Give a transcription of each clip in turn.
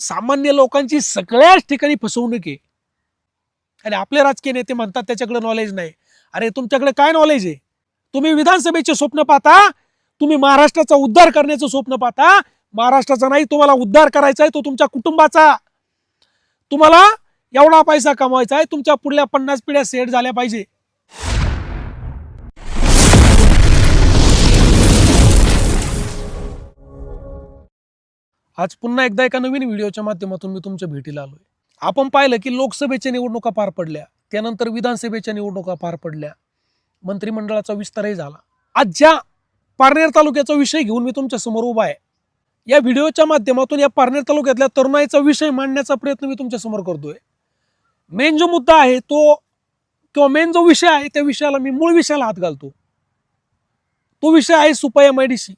सामान्य लोकांची सगळ्याच ठिकाणी फसवणूक आहे. आणि आपले राजकीय नेते म्हणतात त्याच्याकडे नॉलेज नाही. अरे तुमच्याकडे काय नॉलेज आहे? तुम्ही विधानसभेचे स्वप्न पाहता तुम्ही महाराष्ट्राचा उद्धार करण्याचं स्वप्न पाहता महाराष्ट्राचा नाही तुम्हाला उद्धार करायचा आहे तो तुमच्या कुटुंबाचा. तुम्हाला एवढा पैसा कमवायचा आहे तुमच्या पुढल्या पन्नास पिढ्या सेट झाल्या पाहिजे. आज पुन्हा एकदा एका नवीन व्हिडिओच्या माध्यमातून मी तुमच्या भेटीला आलोय. आपण पाहिलं की लोकसभेच्या निवडणुका पार पडल्या. त्यानंतर विधानसभेच्या निवडणुका पार पडल्या. मंत्रिमंडळाचा विस्तारही झाला. आज ज्या पारनेर तालुक्याचा विषय घेऊन मी तुमच्यासमोर उभा आहे या व्हिडिओच्या माध्यमातून या पारनेर तालुक्यातल्या तरुणाईचा विषय मांडण्याचा प्रयत्न मी तुमच्यासमोर करतोय. मेन जो मुद्दा आहे तो किंवा मेन जो विषय आहे त्या विषयाला मी मूळ विषयाला हात घालतो. तो विषय आहे Supa M I D C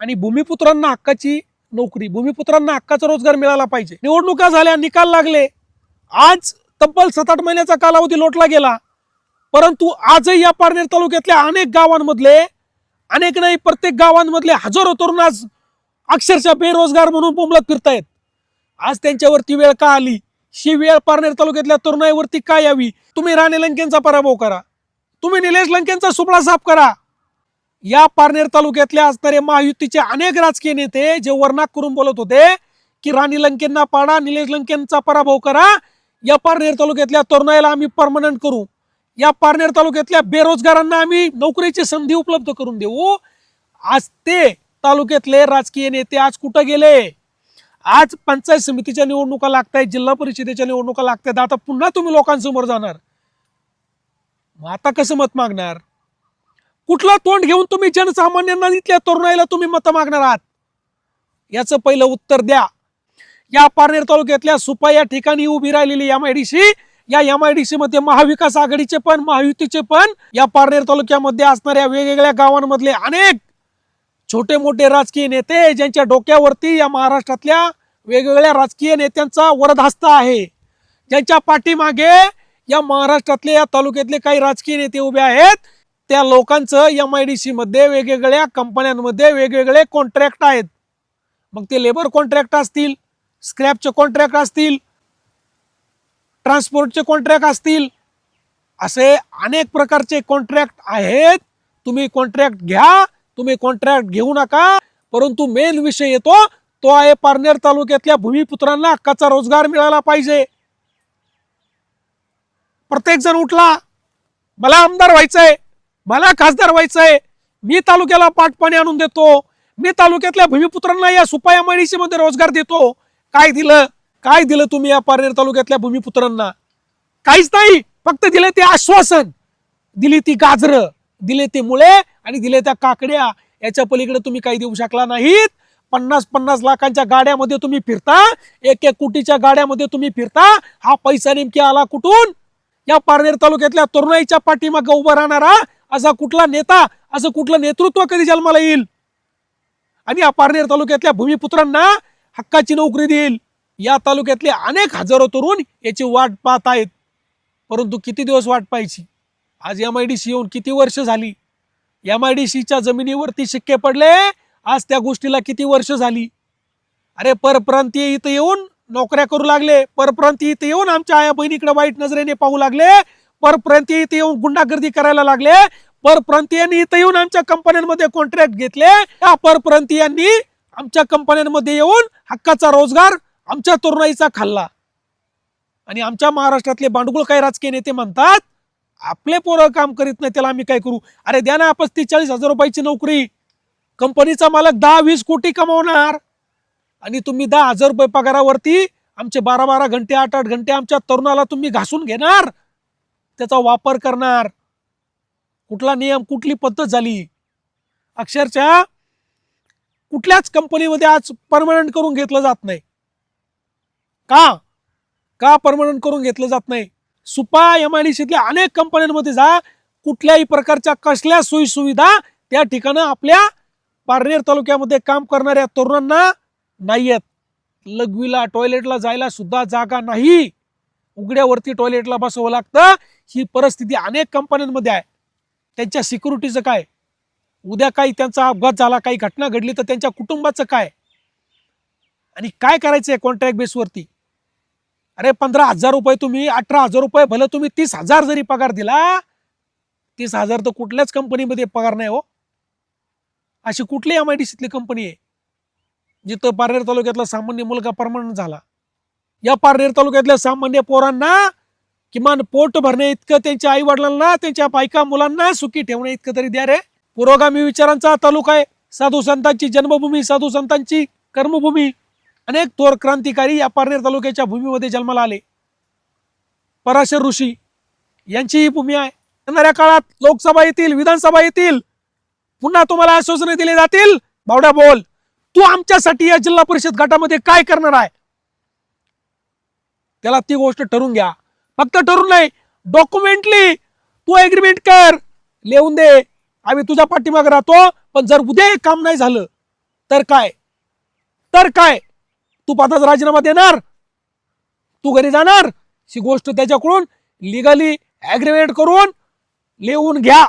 आणि भूमिपुत्रांना हक्काची नोकरी भूमिपुत्रांना हक्काचा रोजगार मिळाला पाहिजे. निवडणुका झाल्या निकाल लागले. आज तब्बल सात आठ महिन्याचा कालावधी लोटला गेला. परंतु आजही या पारनेर तालुक्यातल्या अनेक गावांमधले अनेक नाही प्रत्येक गावांमधले हजारो तरुण आज अक्षरशः बेरोजगार म्हणून बोंबलत फिरतायत. आज त्यांच्यावरती वेळ का आली? ही वेळ पारनेर तालुक्यातल्या तरुणाईवरती का यावी? तुम्ही राणे लंकेंचा पराभव करा. तुम्ही निलेश लंकेंचा सुपळा साफ करा. या पारनेर तालुक्यातल्या असणारे महायुतीचे अनेक राजकीय नेते जे वर्णाक करून बोलत होते की राणी लंकेंना पाडा निलेश लंकेंचा पराभव करा. या पारनेर तालुक्यातल्या तरुणाईला आम्ही परमनंट करू. या पारनेर तालुक्यातल्या बेरोजगारांना आम्ही नोकरीची संधी उपलब्ध करून देऊ. आज ते तालुक्यातले राजकीय नेते आज कुठं गेले? आज पंचायत समितीच्या निवडणुका लागतायत जिल्हा परिषदेच्या निवडणुका लागतायत. आता पुन्हा तुम्ही लोकांसमोर जाणार. मग आता कसं मत मागणार? कुठला तोंड घेऊन तुम्ही जनसामान्यांना इथल्या तरुणाईला तुम्ही मत मागणार आहात? याचं पहिलं उत्तर द्या. या पारनेर तालुक्यातल्या सुपा या ठिकाणी उभी राहिलेली एम आय डी सी या एम आय डी सी मध्ये महाविकास आघाडीचे पण महायुतीचे पण या पारनेर तालुक्यामध्ये असणाऱ्या वेगवेगळ्या गावांमधले अनेक छोटे मोठे राजकीय नेते ज्यांच्या डोक्यावरती या महाराष्ट्रातल्या वेगवेगळ्या राजकीय नेत्यांचा वरदहस्त आहे. ज्यांच्या पाठीमागे या महाराष्ट्रातले या तालुक्यातले काही राजकीय नेते उभे आहेत. त्या लोकांचं एम आय डी सी मध्ये वेगवेगळ्या कंपन्यांमध्ये वेगवेगळे कॉन्ट्रॅक्ट आहेत. मग ते लेबर कॉन्ट्रॅक्ट असतील स्क्रॅपचे कॉन्ट्रॅक्ट असतील ट्रान्सपोर्टचे कॉन्ट्रॅक्ट असतील असे अनेक प्रकारचे कॉन्ट्रॅक्ट आहेत. तुम्ही कॉन्ट्रॅक्ट घ्या तुम्ही कॉन्ट्रॅक्ट घेऊ नका परंतु मेन विषय येतो तो आहे पारनेर तालुक्यातल्या भूमिपुत्रांना हक्काचा रोजगार मिळाला पाहिजे. प्रत्येक जण उठला मला आमदार व्हायचंय. मला खासदार आहे मी तालुक्याला पाठपाणी आणून देतो. मी तालुक्यातल्या भूमिपुत्रांना या सुपाया मळीशी मध्ये रोजगार देतो. काय दिलं? काय दिलं तुम्ही या पारनेर तालुक्यातल्या भूमिपुत्रांना? काहीच नाही. फक्त दिले ते आश्वासन. दिली ती गाजर. दिले ते मुळे आणि दिले त्या काकड्या. याच्या पलीकडे तुम्ही काही देऊ शकला नाहीत. पन्नास पन्नास लाखांच्या गाड्यामध्ये तुम्ही फिरता. एक एक कोटीच्या गाड्यामध्ये तुम्ही फिरता. हा पैसा नेमकी आला कुठून? या पारनेर तालुक्यातल्या तरुणाईच्या पाठीमागं उभा राहणारा असा कुठला नेता असं कुठलं नेतृत्व कधी जन्माला येईल? आणि या पारनेर तालुक्यातल्या भूमिपुत्रांना हक्काची नोकरी देईल. या तालुक्यातले अनेक हजारो तरुण याची वाट पाहत आहेत. परंतु किती दिवस वाट पाहायची? आज एम आय डी सी येऊन किती वर्ष झाली? एम आय डी सीच्या जमिनीवरती शिक्के पडले. आज त्या गोष्टीला किती वर्ष झाली? अरे परप्रांतीय इथं येऊन नोकऱ्या करू लागले परप्रांती इथं येऊन आमच्या आया बहिणीकडे वाईट नजरेने पाहू लागले परप्रांती इथे येऊन गुंडागर्दी करायला लागले परप्रांतीयांनी इथं येऊन आमच्या कंपन्यांमध्ये कॉन्ट्रॅक्ट घेतले त्या परप्रांतीयांनी आमच्या कंपन्यांमध्ये येऊन हक्काचा रोजगार आमच्या तरुणाईचा खाल्ला. आणि आमच्या महाराष्ट्रातले बांडगुळ काही राजकीय नेते म्हणतात आपले पोरं काम करीत नाही त्याला आम्ही काय करू? अरे द्या ना पस्तीस चाळीस हजार रुपयाची नोकरी. कंपनीचा मालक दहा वीस कोटी कमावणार. आणि तुम्ही दहा हजार रुपये पगारावरती आमचे बारा बारा घंटे आठ आठ घंटे आमच्या तरुणाला तुम्ही घासून घेणार. त्याचा वापर करणार. कुठला नियम कुठली पद्धत झाली? अक्षरशः कुठल्याच कंपनीमध्ये आज परमनंट करून घेतलं जात नाही. का? का परमनंट करून घेतलं जात नाही? सुपा एम आय डी सीतल्या अनेक कंपन्यांमध्ये जा. कुठल्याही प्रकारच्या कसल्या सोयी सुविधा त्या ठिकाणं आपल्या पारनेर तालुक्यामध्ये काम करणाऱ्या तरुणांना नाही आहेत लघवीला टॉयलेटला जायला सुद्धा जागा नाही. उघड्यावरती टॉयलेटला बसवं लागतं. ही परिस्थिती अनेक कंपन्यांमध्ये आहे. त्यांच्या सिक्युरिटीचं काय? उद्या काही त्यांचा अपघात झाला काही घटना घडली तर त्यांच्या कुटुंबाचं काय? आणि काय करायचंय कॉन्ट्रॅक्ट बेसवरती अरे पंधरा हजार रुपये तुम्ही अठरा हजार रुपये भलं तुम्ही तीस हजार जरी पगार दिला तीस हजार तर कुठल्याच कंपनीमध्ये पगार नाही हो. अशी कुठली एम आय डी सीतली कंपनी आहे? जिथं पारनेर तालुक्यातला सामान्य मुलगा परमानंट झाला. या पारनेर तालुक्यातल्या सामान्य पोरांना किमान पोट भरणे इतकं त्यांच्या आई वडिलांना त्यांच्या बायका मुलांना सुखी ठेवणे इतकं तरी द्या रे. पुरोगामी विचारांचा तालुका आहे. साधू संतांची जन्मभूमी साधू संतांची कर्मभूमी. अनेक थोर क्रांतिकारी या पारनेर तालुक्याच्या भूमीमध्ये जन्माला आले. पराशर ऋषी यांची ही भूमी आहे. येणाऱ्या काळात लोकसभा येतील विधानसभा येतील. पुन्हा तुम्हाला आश्वासने दिले जातील. बावड्या बोल. तू आमच्यासाठी या जिल्हा परिषद गटामध्ये काय करणार आहे? त्याला ती गोष्ट ठरून घ्या. फक्त ठरून नाही डॉक्युमेंटली तू एग्रीमेंट कर. लिहून दे. आम्ही तुझ्या पाठीमागे राहतो पण जर उद्या एक काम नाही झालं तर काय? तर काय? तू पदाचा राजीनामा देणार? तू घरी जाणार? ही गोष्ट त्याच्याकडून लिगली ऍग्रीमेंट करून लिहून घ्या.